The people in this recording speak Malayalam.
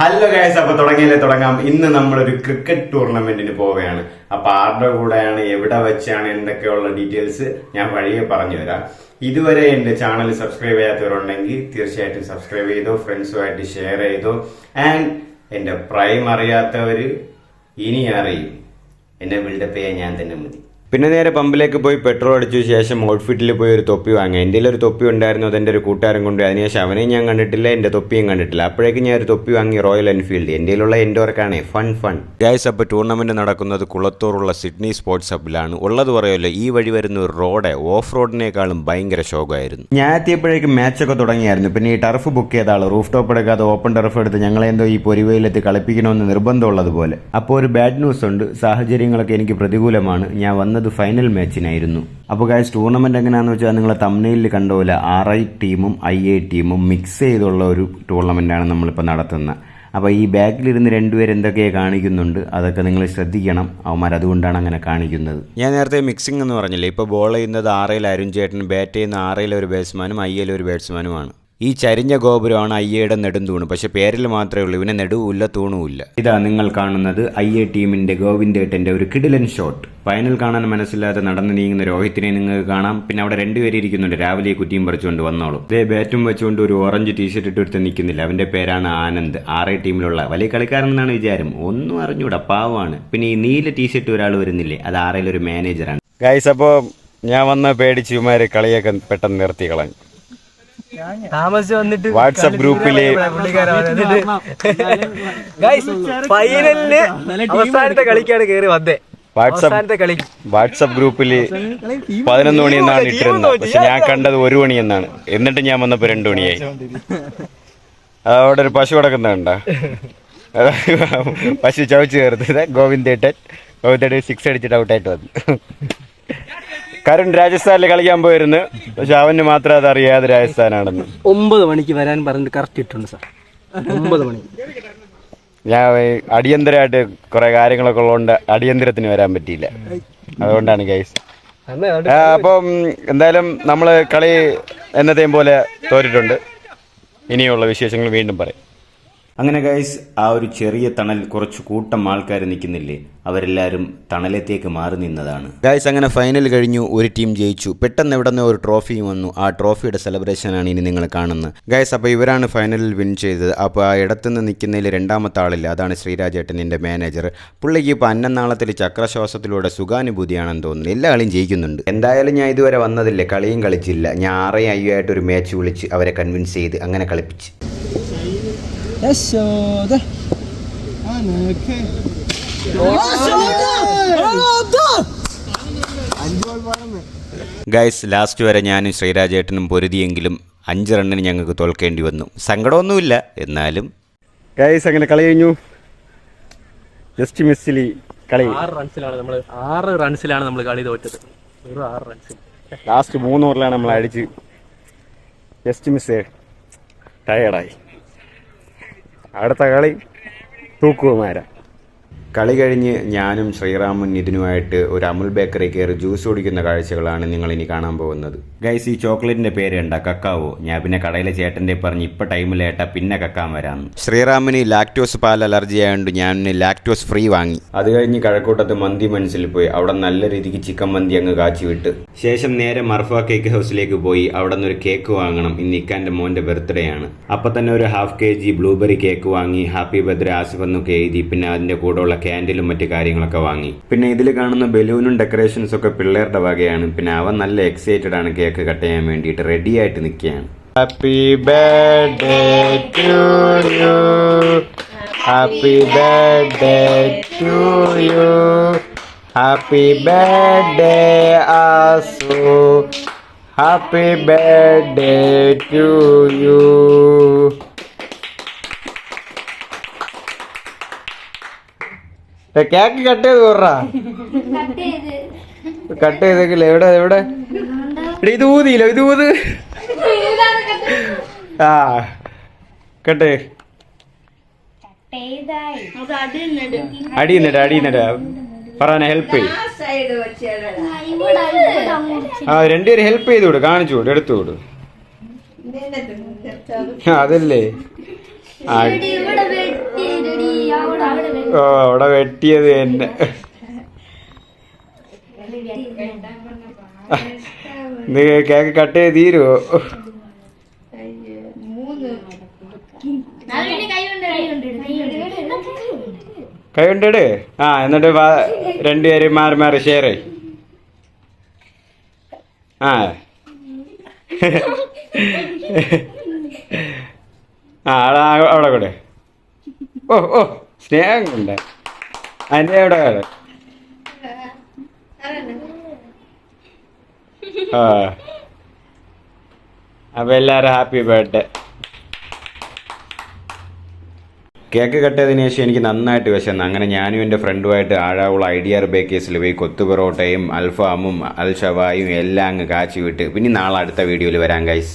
ഹലോ ഗൈസ് അപ്പൊ തുടങ്ങിയല്ലേ തുടങ്ങാം. ഇന്ന് നമ്മളൊരു ക്രിക്കറ്റ് ടൂർണമെന്റിന് പോവുകയാണ്. അപ്പൊ ആരുടെ കൂടെയാണ് എവിടെ വെച്ചാണ് എന്തൊക്കെയുള്ള ഡീറ്റെയിൽസ് ഞാൻ വഴിയെ പറഞ്ഞു തരാം ഇതുവരെ എന്റെ ചാനൽ സബ്സ്ക്രൈബ് ചെയ്യാത്തവരുണ്ടെങ്കിൽ തീർച്ചയായിട്ടും സബ്സ്ക്രൈബ് ചെയ്തോ ഫ്രണ്ട്സുമായിട്ട് ഷെയർ ചെയ്തോ. ആൻഡ് എന്റെ പ്രൈം അറിയാത്തവര് ഇനി അറിയും. എന്നെ ബിൽഡപ്പ് ചെയ്യാൻ ഞാൻ തന്നെ മതി. പിന്നെ നേരെ പമ്പിലേക്ക് പോയി പെട്രോൾ അടിച്ചു. ശേഷം ഔട്ട്ഫിറ്റിൽ പോയി ഒരു തൊപ്പി വാങ്ങി. എന്റെ ഒരു തൊപ്പി ഉണ്ടായിരുന്നു. അതെന്റെ ഒരു കൂട്ടുകാരൻ കൊണ്ട്. അതിനുശേഷം അവനെയും ഞാൻ കണ്ടിട്ടില്ല എന്റെ തൊപ്പിയും കണ്ടിട്ടില്ല. അപ്പോഴേക്കും ഞാൻ ഒരു തൊപ്പി വാങ്ങി റോയൽ എൻഫീൽഡ് എന്റെ ഉള്ള എന്റെ വർക്കാണ് ഫൺ ഫൺ ഗൈസ് അപ്പോൾ ടൂർണമെന്റ് നടക്കുന്നത് കുളത്തൂറുള്ള സിഡ്നി സ്പോർട്സ് ഹബിലാണ് ഉള്ളത് പറയുമല്ലോ ഈ വഴി വരുന്ന ഒരു റോഡ് ഓഫ് റോഡിനേക്കാളും ഭയങ്കര ശോകമായിരുന്നു. ഞാൻ എത്തിയപ്പോഴേക്കും മാച്ചൊക്കെ തുടങ്ങിയായിരുന്നു. പിന്നെ ഈ ടർഫ് ബുക്ക് ചെയ്ത ആൾ റൂഫ് ടോപ്പ് എടുക്കാതെ ഓപ്പൺ ടർഫ് എടുത്ത് ഞങ്ങളെന്തോ ഈ പൊരിവയിലെത്തി കളിപ്പിക്കണമെന്ന് നിർബന്ധമുള്ളതുപോലെ. അപ്പോൾ ഒരു ബാഡ് ന്യൂസ് ഉണ്ട്. സാഹചര്യങ്ങളൊക്കെ എനിക്ക് പ്രതികൂലമാണ്. ഞാൻ വന്നത് ഫൈനൽ മാച്ചിനായിരുന്നു അപ്പോൾ ഗായ്സ് ടൂർണമെന്റ് എങ്ങനെയാണെന്ന് വെച്ചാൽ നിങ്ങൾ തമ്മിലിൽ കണ്ട പോലെ ആർ ഐ ടീമും ഐ എ ടീമും മിക്സ് ചെയ്തുള്ള ഒരു ടൂർണമെന്റാണ് നമ്മളിപ്പോൾ നടത്തുന്നത് അപ്പോൾ ഈ ബാക്കിലിരുന്ന് രണ്ടുപേർ എന്തൊക്കെയാണ് കാണിക്കുന്നുണ്ട് അതൊക്കെ നിങ്ങൾ ശ്രദ്ധിക്കണം. അവന്മാർ അതുകൊണ്ടാണ് അങ്ങനെ കാണിക്കുന്നത്. ഞാൻ നേരത്തെ മിക്സിംഗ് എന്ന് പറഞ്ഞില്ലേ ഇപ്പോൾ ബോൾ ചെയ്യുന്നത് ആറയിൽ അരുൺ ചേട്ടൻ ബാറ്റ് ചെയ്യുന്ന ആറയിലൊരു ഒരു ബാറ്റ്സ്മാനും ഐ ഒരു ബാറ്റ്സ്മാനുമാണ് ഈ ചരിഞ്ഞ ഗോപുരമാണ് അയ്യയുടെ നെടുന്തൂണ് പക്ഷെ പേരിൽ മാത്രമേ ഉള്ളൂ. ഇവനെ നെടുവുമില്ല തൂണുമില്ല ഇതാ നിങ്ങൾ കാണുന്നത് എ ടീമിന്റെ ഗോവിന്ദേട്ടന്റെ ഒരു കിടിലൻ ഷോട്ട്. ഫൈനൽ കാണാൻ മനസ്സില്ലാതെ നടന്നു നീങ്ങുന്ന രോഹിത്തിനെ നിങ്ങൾക്ക് കാണാം. പിന്നെ അവിടെ രണ്ടുപേരെ ഇരിക്കുന്നുണ്ട്. രാവിലെ കുറ്റിയും പറിച്ചുകൊണ്ട് വന്നോളും. ഇതേ ബാറ്റും വെച്ചുകൊണ്ട് ഒരു ഓറഞ്ച് ടീഷർട്ട് ഇട്ടെടുത്ത് നിൽക്കുന്നില്ല. അവന്റെ പേരാണ് ആനന്ദ്. ആറേ ടീമിലുള്ള വലിയ കളിക്കാരനെന്നാണ് വിചാരം. ഒന്നും അറിഞ്ഞൂടാ പാവമാണ്. പിന്നെ ഈ നീല ടീഷർട്ട് ഒരാൾ വരുന്നില്ലേ? അത് ആറേലൊരു മാനേജറാണ്. ഗൈസ് അപ്പോൾ ഞാൻ വന്ന പേടിച്ച് കളിയൊക്കെ പെട്ടെന്ന് നിർത്തി കളഞ്ഞു താമസിച്ച് വന്നിട്ട് വാട്സപ്പ് ഗ്രൂപ്പിൽ ഫൈനലിൽ അവസാനത്തെ കളിക്കാണ് കേറി വന്നേ. വാട്സപ്പ് വാട്സപ്പ് ഗ്രൂപ്പിൽ പതിനൊന്ന് മണി എന്നാണ് ഇട്ടിരുന്നത്. പക്ഷെ ഞാൻ കണ്ടത് ഒരു മണി എന്നാണ്. എന്നിട്ട് ഞാൻ വന്നപ്പോ രണ്ടു മണിയായി. അവിടെ ഒരു പശു കിടക്കുന്നുണ്ട പശു ചവച്ച് ചേർത്തത് ഗോവിന്ദേട്ടൻ. ഗോവിന്ദേട്ടൻ സിക്സ് അടിച്ചിട്ട് ഔട്ടായിട്ട് വന്നു. കരുൺ രാജസ്ഥാനിൽ കളിക്കാൻ പോയിരുന്നു. പക്ഷെ അവന് മാത്രം അത് അറിയാതെ രാജസ്ഥാനാണെന്ന്. ഒമ്പത് മണിക്ക് വരാൻ പറഞ്ഞിട്ട് കറക്റ്റ് ഇട്ടുണ്ട് സാർ. ഒമ്പത് മണി. ഞാൻ അടിയന്തരമായിട്ട് കുറെ കാര്യങ്ങളൊക്കെ ഉള്ളതുകൊണ്ട് അടിയന്തരത്തിന് വരാൻ പറ്റിയില്ല. അതുകൊണ്ടാണ് ഗൈസ് അപ്പം എന്തായാലും നമ്മൾ കളി എന്നത്തെയും പോലെ തോറ്റിട്ടുണ്ട്. ഇനിയുള്ള വിശേഷങ്ങൾ വീണ്ടും പറയും. അങ്ങനെ ഗൈസ് ആ ഒരു ചെറിയ തണൽ കുറച്ച് കൂട്ടം ആൾക്കാർ നിൽക്കുന്നില്ലേ? അവരെല്ലാവരും തണലത്തേക്ക് മാറി നിന്നതാണ്. ഗൈസ് അങ്ങനെ ഫൈനൽ കഴിഞ്ഞു ഒരു ടീം ജയിച്ചു. പെട്ടെന്ന് എവിടെ നിന്ന് ഒരു ട്രോഫിയും വന്നു. ആ ട്രോഫിയുടെ സെലിബ്രേഷൻ ആണ് ഇനി നിങ്ങൾ കാണുന്നത്. ഗൈസ് അപ്പോൾ ഇവരാണ് ഫൈനലിൽ വിൻ ചെയ്തത്. അപ്പോൾ ആ ഇടത്തുനിന്ന് നിൽക്കുന്നതിൽ രണ്ടാമത്തെ ആളില്ല. അതാണ് ശ്രീരാജേട്ടനിന്റെ മാനേജർ പുള്ളിക്ക് ഇപ്പോൾ അന്നനാളത്തിൽ ചക്രശ്വാസത്തിലൂടെ സുഖാനുഭൂതിയാണെന്ന് തോന്നുന്നു. എല്ലാ കളിയും ജയിക്കുന്നുണ്ട്. എന്തായാലും ഞാൻ ഇതുവരെ വന്നതില്ല? കളിയും കളിച്ചില്ല. ഞാൻ ആറേ അയ്യോ ആയിട്ട് ഒരു മാച്ച് വിളിച്ച് അവരെ കൺവിൻസ് ചെയ്ത് അങ്ങനെ കളിപ്പിച്ച്. ഗൈസ് ലാസ്റ്റ് വരെ ഞാനും ശ്രീരാജേട്ടനും പൊരുതിയെങ്കിലും അഞ്ച് റണ്ണിന് ഞങ്ങൾക്ക് തോൽക്കേണ്ടി വന്നു. സങ്കടമൊന്നുമില്ല എന്നാലും. ഗൈസ് അങ്ങനെ കളി കഴിഞ്ഞു. ജസ്റ്റ് മിസ്സിൽ കളി. ആറ് റൺസിലാണ് നമ്മൾ ആറ് റൺസിലാണ് നമ്മൾ കളി തോറ്റത്. വെറും ആറ് റൺസിൽ ലാസ്റ്റ് മൂന്ന് ഓവറിലാണ് നമ്മൾ അടിച്ച്. ജസ്റ്റ് മിസ് ടയേർഡായി അടുത്ത കളി തൂക്കുമാരാ. കളി കഴിഞ്ഞ് ഞാനും ശ്രീറാമും നിതിനുമായിട്ട് ഒരു അമുൽ ബേക്കറി കയറി ജ്യൂസ് കുടിക്കുന്ന കാഴ്ചകളാണ് നിങ്ങൾ ഇനി കാണാൻ പോകുന്നത്. ഗൈസ് ഈ ചോക്ലേറ്റിന്റെ പേര് എന്താ കക്കാവോ? ഞാൻ പിന്നെ കടയിലെ ചേട്ടന്റെ പറഞ്ഞ് ഇപ്പൊ ടൈമിലേട്ടാ പിന്നെ കക്കാൻ വരാന്ന്. ശ്രീറാമിന് ലാക്ടോസ് പാൽ അലർജി ആയതുകൊണ്ട് ഞാൻ ലാക്ടോസ് ഫ്രീ വാങ്ങി. അത് കഴിഞ്ഞ് കഴക്കൂട്ടത്ത് മന്തി മനസ്സിൽ പോയി. അവിടെ നല്ല രീതിക്ക് ചിക്കൻ മന്തി അങ്ങ് കാച്ചി വിട്ട്. ശേഷം നേരെ മർഫ കേക്ക് ഹൗസിലേക്ക് പോയി. അവിടെ നിന്ന് ഒരു കേക്ക് വാങ്ങണം. ഇന്ന് ഇക്കാന്റെ മോന്റെ ബർത്ത്ഡേ ആണ്. അപ്പൊ തന്നെ ഒരു half K G blueberry cake വാങ്ങി. ഹാപ്പി ബർത്ത്ഡേ ആസിഫ് എന്നൊക്കെ എഴുതി. പിന്നെ അതിന്റെ കൂടെ ക്യാൻഡിലും മറ്റു കാര്യങ്ങളൊക്കെ വാങ്ങി. പിന്നെ ഇതിൽ കാണുന്ന ബലൂണും ഡെക്കറേഷൻസ് ഒക്കെ പിള്ളേരുടെ വകയാണ്. പിന്നെ അവൻ നല്ല എക്സൈറ്റഡ് ആണ് കേക്ക് കട്ട് ചെയ്യാൻ വേണ്ടിയിട്ട് റെഡി ആയിട്ട് നിൽക്കുകയാണ് happy birthday to you happy birthday to you happy birthday Asu happy birthday to you cake cut ചെയ്ത് പോറാ കട്ട് ചെയ്തേക്കില്ല എവിടെ എവിടെ? ഇത് ഊതിയില്ല ഇത് ഊത്. ആ കട്ട് അടിയുന്നിട്ട് അടിയുന്നിട്ട് പറയാൻ ഹെൽപ്പ് ആ രണ്ടുപേരും ഹെൽപ്പ് ചെയ്തു കൊടു കാണിച്ചു കൊടു എടുത്തു കൊടു. അതല്ലേ. ആ അവിടെ വെട്ടിയത് തന്നെ. നീ കേക്ക് കട്ട് ചെയ്ത് തീരുവോ? കൈ കൊണ്ടിട് ആ എന്നിട്ട് രണ്ടുപേരും മാറി മാറി ഷെയർ ആ. ആ അവിടെ കൂടെ. ഓ ഓ. സ്നേഹം കൊണ്ട് അവിടെ കൂടെ ആ. എല്ലാരും ഹാപ്പി ബർത്ത്ഡേ. കേക്ക് കട്ടതിന് ശേഷം എനിക്ക് നന്നായിട്ട് വിശന്നു. അങ്ങനെ ഞാനും എന്റെ ഫ്രണ്ടുമായിട്ട് ആഴാവുള്ള ഐഡിയർ ബേക്കേഴ്സിൽ പോയി കൊത്തു പൊറോട്ടയും അൽഫാമും അൽ ഷവായും എല്ലാം അങ്ങ് കാച്ചി വിട്ട്. പിന്നെ നാളെ അടുത്ത വീഡിയോയിൽ വരാം ഗൈസ്